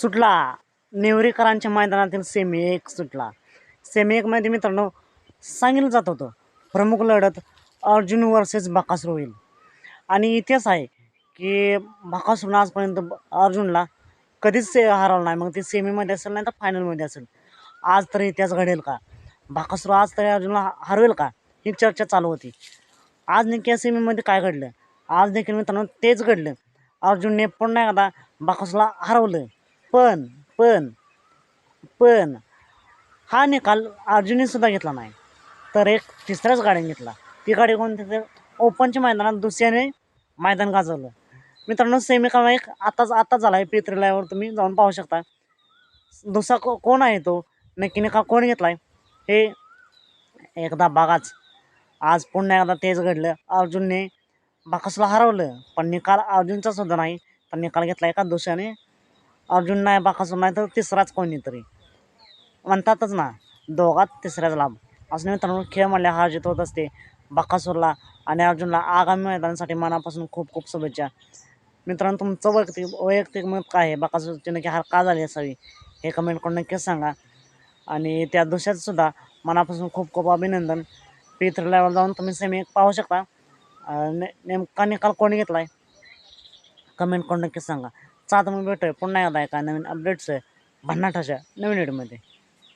सुटला. नेवरेकरांच्या मैदानातील सेमी एक सुटला. सेमी एकमध्ये मित्रांनो सांगितलं जात होतं प्रमुख लढत अर्जुन वर्सेस बाकासूर होईल. आणि इतिहास आहे की बाकासूरनं आजपर्यंत अर्जुनला कधीच से हरवलं नाही. मग ते सेमीमध्ये असेल नाही तर फायनलमध्ये असेल. आज तरी इतिहास घडेल का? बाकासूर आज तरी अर्जुनला हरवेल का? ही चर्चा चालू होती. आज नेमकी या सेमीमध्ये काय घडलं? आज देखील मित्रांनो तेच घडलं. अर्जुनने पुन्हा एकदा बाकासूरला हरवलं. पण पण पण हा निकाल अर्जुनने सुद्धा घेतला नाही. तर एक तिसऱ्याच गाडीने घेतला. ती गाडी कोणती तर ओपनच्या मैदानात दुसऱ्याने मैदान गाजवलं. मित्रांनो सेमी एक आताच आताच झाला आहे. पेत्री तुम्ही जाऊन पाहू शकता. दुसरा को कोण आहे तो? नक्की निकाल कोण घेतला आहे हे एकदा बघाच. आज पुन्हा एकदा तेच घडलं. अर्जुनने बाकासूरला हरवलं. पण निकाल अर्जुनचा सुद्धा नाही. तर निकाल घेतला एका दुसऱ्याने. अर्जुन नाही बाकासूर नाही तर तिसराच कोणीतरी म्हणतातच ना दोघात तिसऱ्याच लाभ असं मित्रांनो खेळ म्हणल्या हार जीत होत असते बाकासूरला आणि अर्जुनला आगामी मैदानासाठी मनापासून खूप खूप शुभेच्छा. मित्रांनो तुमचं वैयक्तिक वैयक्तिक मत काय आहे? बाकासूरची नक्की हार का झाली असावी? हे कमेंट करून नक्कीच सांगा. आणि त्या दुसऱ्यात सुद्धा मनापासून खूप खूप अभिनंदन. पी थ्री लेवल जाऊन तुम्ही सेमी पाहू शकता. ने नेमका निकाल कोणी घेतला आहे कमेंट करून नक्कीच सांगा. चा मग भेटूया. पुन्हा एकदा एका नवीन अपडेट्स आहे. भन्नाटाच्या नवीन व्हिडिओमध्ये